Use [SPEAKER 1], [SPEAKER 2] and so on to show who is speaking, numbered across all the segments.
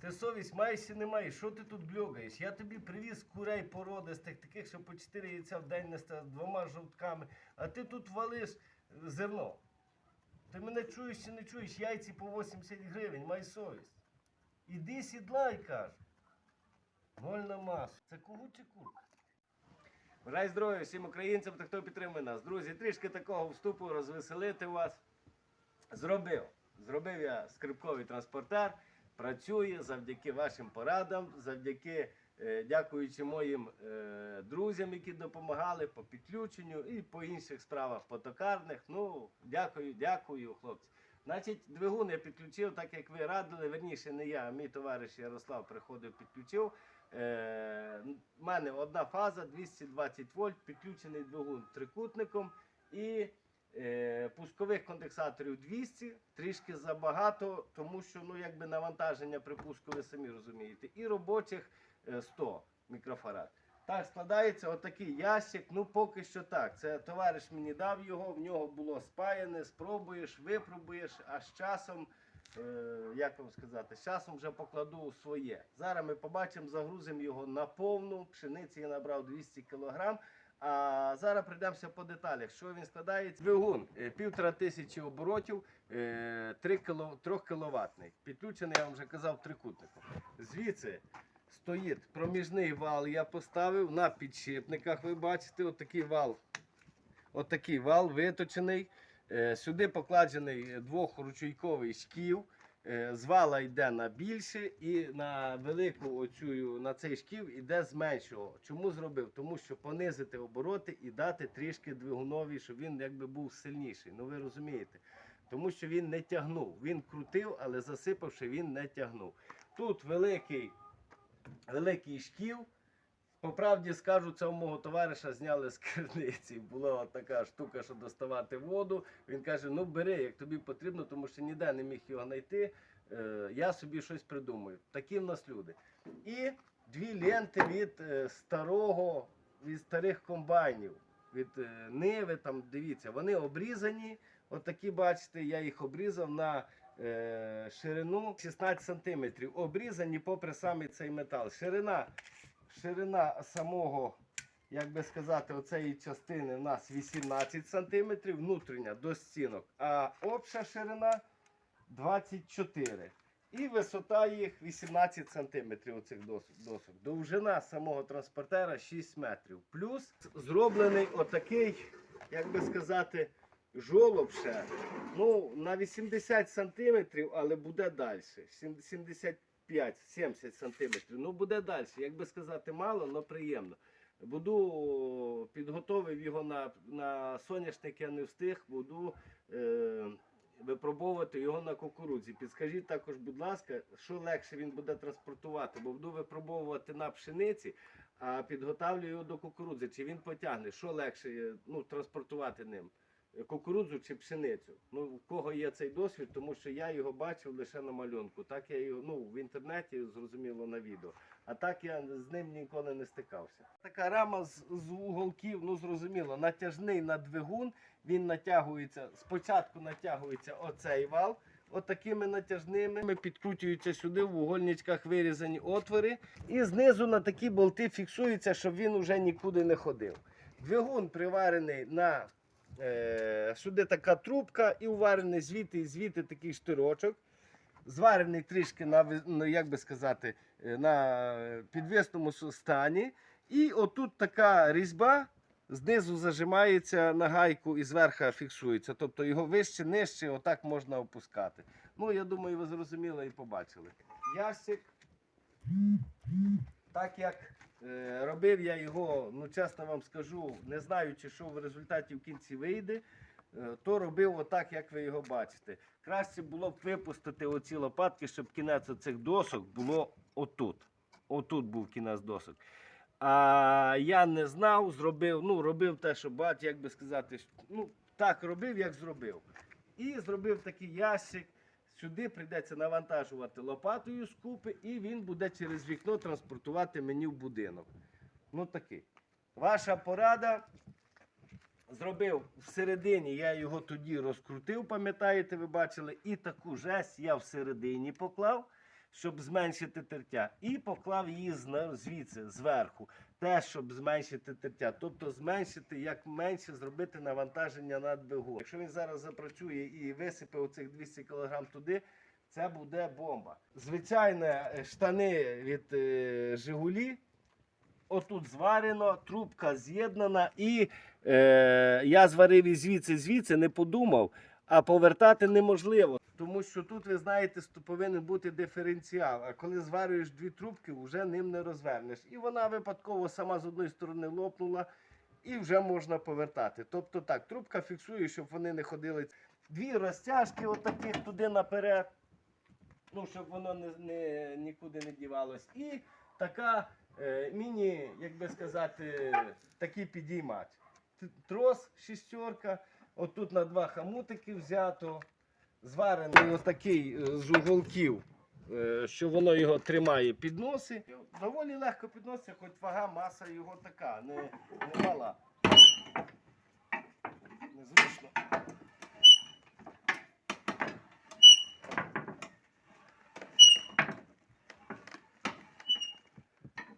[SPEAKER 1] Ти совість маєш чи не маєш? Що ти тут бльогаєш? Я тобі привіз курей породистих, таких, що по 4 яйця в день несте з двома жовтками, а ти тут валиш е, зерно. Ти мене чуєш чи не чуєш? Яйці по 80 гривень, май совість. Іди сідлай, кажу. Ноль на масу. Це кугут чи курка? Бажаю здоров'я всім українцям та хто підтримує нас. Друзі, трішки такого вступу розвеселити вас. Зробив. Зробив я скрипковий транспортер. Працює завдяки вашим порадам, завдяки е, дякуючи моїм е, друзям, які допомагали по підключенню і по інших справах по токарних. Ну, дякую, дякую, хлопці. Значить, двигун я підключив, так як ви радили. Верніше, не я, а мій товариш Ярослав приходив, підключив. Е, У мене одна фаза 220 вольт, підключений двигун трикутником і пускових конденсаторів 200, трішки забагато, тому що ну, якби навантаження при пуску, ви самі розумієте, і робочих е, 100 мікрофарад. Так складається отакий ящик. Ну поки що так. Це товариш мені дав його, в нього було спаяне, спробуєш, випробуєш, а з часом, е, як вам сказати, з часом вже покладу своє. Зараз ми побачимо, загрузимо його на повну. Пшениці я набрав 200 кг. А зараз прийдемося по деталях. Що він складається? Двигун е, півтора тисячі оборотів, 3 кіло, 3 кіловатний. Підключений, я вам вже казав, трикутником. Звідси стоїть проміжний вал, я поставив на підшипниках. Ви бачите, отакий вал. Отакий вал виточений. Е, Сюди покладений двохручейковий шків. Е, З вала йде на більше і на велику оцю, на цей шків йде з меншого. Чому зробив? Тому що понизити обороти і дати трішки двигунові, щоб він якби був сильніший. Ну ви розумієте. Тому що він не тягнув. Він крутив, але засипавши, він не тягнув. Тут великий, великий шків. По правді скажу, це у мого товариша зняли з керниці. Була така штука, що доставати воду. Він каже: ну бери, як тобі потрібно, тому що ніде не міг його знайти. Е, я собі щось придумаю. Такі в нас люди. І дві ленти від е, старого, від старих комбайнів, від е, Ниви, там дивіться, вони обрізані. Отакі, бачите, я їх обрізав на ширину 16 см. Обрізані попри самий цей метал. Ширина ширина самого, як би сказати, оцеї частини у нас 18 см, внутрішня до стінок, а обща ширина 24 і висота їх 18 см оцих досок. Довжина самого транспортера 6 метрів. Плюс зроблений отакий, як би сказати, жолоб ще. Ну, на 80 см, але буде далі. 75 5-70 сантиметрів. Ну, буде далі. Як би сказати, мало, але приємно. Буду підготовив його на, на соняшник, я не встиг, буду е, випробовувати його на кукурудзі. Підскажіть також, будь ласка, що легше він буде транспортувати, бо буду випробовувати на пшениці, а підготавлю його до кукурудзи. Чи він потягне? Що легше е, ну, транспортувати ним? Кукурудзу чи пшеницю. Ну, у кого є цей досвід, тому що я його бачив лише на малюнку. Так я його ну, в інтернеті зрозуміло на відео. А так я з ним ніколи не стикався. Така рама з, з уголків, ну зрозуміло, натяжний на двигун, він натягується, спочатку натягується оцей вал. Отакими натяжними підкручуються сюди в угольничках вирізані отвори. І знизу на такі болти фіксується, щоб він уже нікуди не ходив. Двигун приварений на Е, сюди така трубка і уварений звідти і звідти такий штирочок. Зварений трішки на, ну, як би сказати, е, на підвісному стані. І отут така різьба знизу зажимається на гайку і зверху фіксується. Тобто його вище, нижче, отак можна опускати. Ну, я думаю, ви зрозуміли і побачили. Ящик. Так як е, робив я його, ну чесно вам скажу, не знаючи, що в результаті в кінці вийде, то робив отак, як ви його бачите. Краще було б випустити оці лопатки, щоб кінець цих досок було отут. Отут був кінець досок. А я не знав, зробив, ну, робив те, що бать, як би сказати, ну, так робив, як зробив. І зробив такий ящик. Сюди прийдеться навантажувати лопатою з купи, і він буде через вікно транспортувати мені в будинок. Ну такий. Ваша порада. Зробив всередині, я його тоді розкрутив, пам'ятаєте, ви бачили, і таку жесть я всередині поклав. щоб зменшити тертя. І поклав її звідси, зверху, теж щоб зменшити тертя. Тобто зменшити, як менше зробити навантаження на двигун. Якщо він зараз запрацює і висипе оцих 200 кг туди, це буде бомба. Звичайно, е, штани від е, Жигулі. Отут зварено, трубка з'єднана, і е, я зварив і звідси, звідси не подумав, а повертати неможливо. Тому що тут, ви знаєте, повинен бути диференціал. А коли зварюєш дві трубки, вже ним не розвернеш. І вона випадково сама з одної сторони лопнула, і вже можна повертати. Тобто так, трубка фіксує, щоб вони не ходили. Дві розтяжки, отаких туди наперед. Ну, щоб воно не, не, нікуди не дівалось. І така міні, як би сказати, такий підіймач. Трос шістерка, отут на два хамутики взято, зварений отакий е, з уголків, е, що воно його тримає підноси. Доволі легко підноситься, хоч вага, маса його така, не, не мала. Незручно.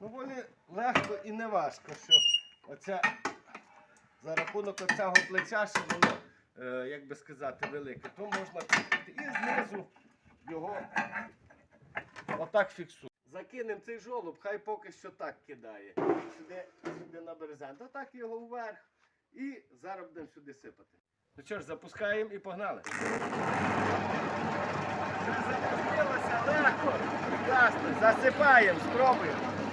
[SPEAKER 1] Доволі легко і не важко, що оця, за рахунок оцього плеча, що воно, е, як би сказати, велике, то можна крутити. І знизу його отак фіксує. Закинемо цей жолоб, хай поки що так кидає. Сюди, сюди на березент. Отак його вверх. І зараз будемо сюди сипати. Ну що ж, запускаємо і погнали. Запустилося легко. Ясно. Засипаємо, спробуємо.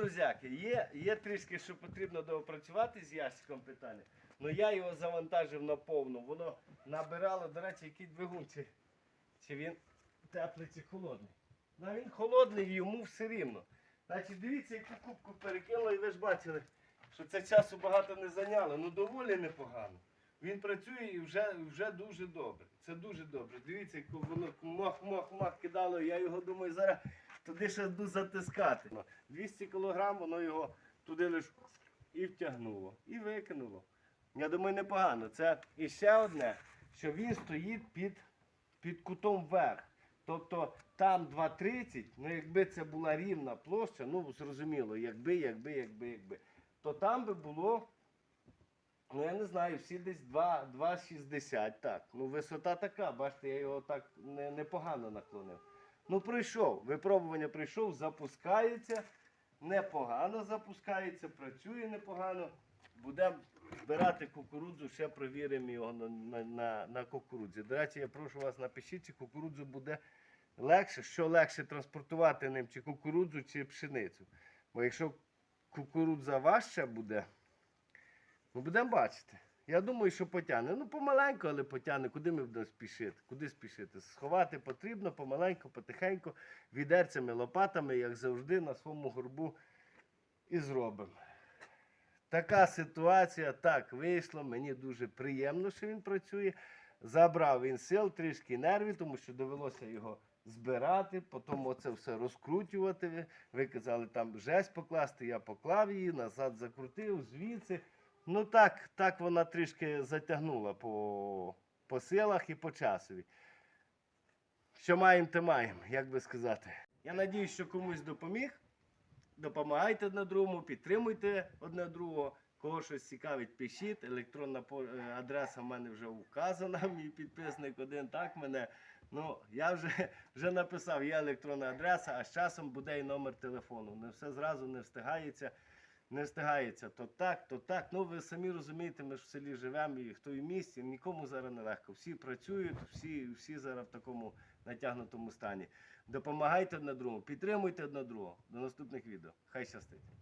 [SPEAKER 1] Друзяки, є, є трішки, що потрібно доопрацювати з ящиком питання. Ну я його завантажив на повну. Воно набирало, до речі, який двигун, чи, чи він теплий, чи холодний. Ну він холодний, йому все рівно. Значить, дивіться, яку кубку перекинуло, і ви ж бачили, що це часу багато не зайняло. Ну доволі непогано. Він працює і вже, вже дуже добре. Це дуже добре. Дивіться, як воно мах-мах-мах кидало. Я його думаю, зараз туди ще затискати. Ну, 200 кг воно його туди лиш і втягнуло, і викинуло. Я думаю, непогано. Це і ще одне, що він стоїть під, під кутом вверх. Тобто там 2,30, ну якби це була рівна площа, ну зрозуміло, якби, якби, якби, якби, то там би було, ну я не знаю, всі десь 2,60. Так. Ну висота така, бачите, я його так не, непогано наклонив. Ну, пройшов. Випробування пройшов, запускається. Непогано запускається, працює непогано. Будемо збирати кукурудзу, ще провіримо його на, на, на, на кукурудзі. До речі, я прошу вас, напишіть, чи кукурудзу буде легше, що легше транспортувати ним, чи кукурудзу, чи пшеницю. Бо якщо кукурудза важча буде, ми будемо бачити. Я думаю, що потягне. Ну, помаленьку, але потягне. Куди ми будемо спішити? Куди спішити? Сховати потрібно помаленьку, потихеньку, відерцями, лопатами, як завжди, на своєму горбу і зробимо. Така ситуація, так вийшло. Мені дуже приємно, що він працює. Забрав він сил, трішки нервів, тому що довелося його збирати, потім оце все розкручувати. Ви- Ви казали, там жесть покласти, я поклав її, назад закрутив, звідси. Ну так, так вона трішки затягнула по, по силах і по часові. Що маємо, те маємо, як би сказати. Я надіюсь, що комусь допоміг допомагайте одне другому, підтримуйте одне другого. Кого щось цікавить, пишіть. Електронна е, адреса в мене вже вказана. Мій підписник один так мене. Ну, я вже, вже написав, є електронна адреса, а з часом буде і номер телефону. Не все зразу не встигається. Не встигається то так, то так. Ну ви самі розумієте, ми ж в селі живемо, і хто в місті, нікому зараз не легко. Всі працюють, всі, всі зараз в такому натягнутому стані. Допомагайте одне другому, підтримуйте одне другого. До наступних відео. Хай щастить.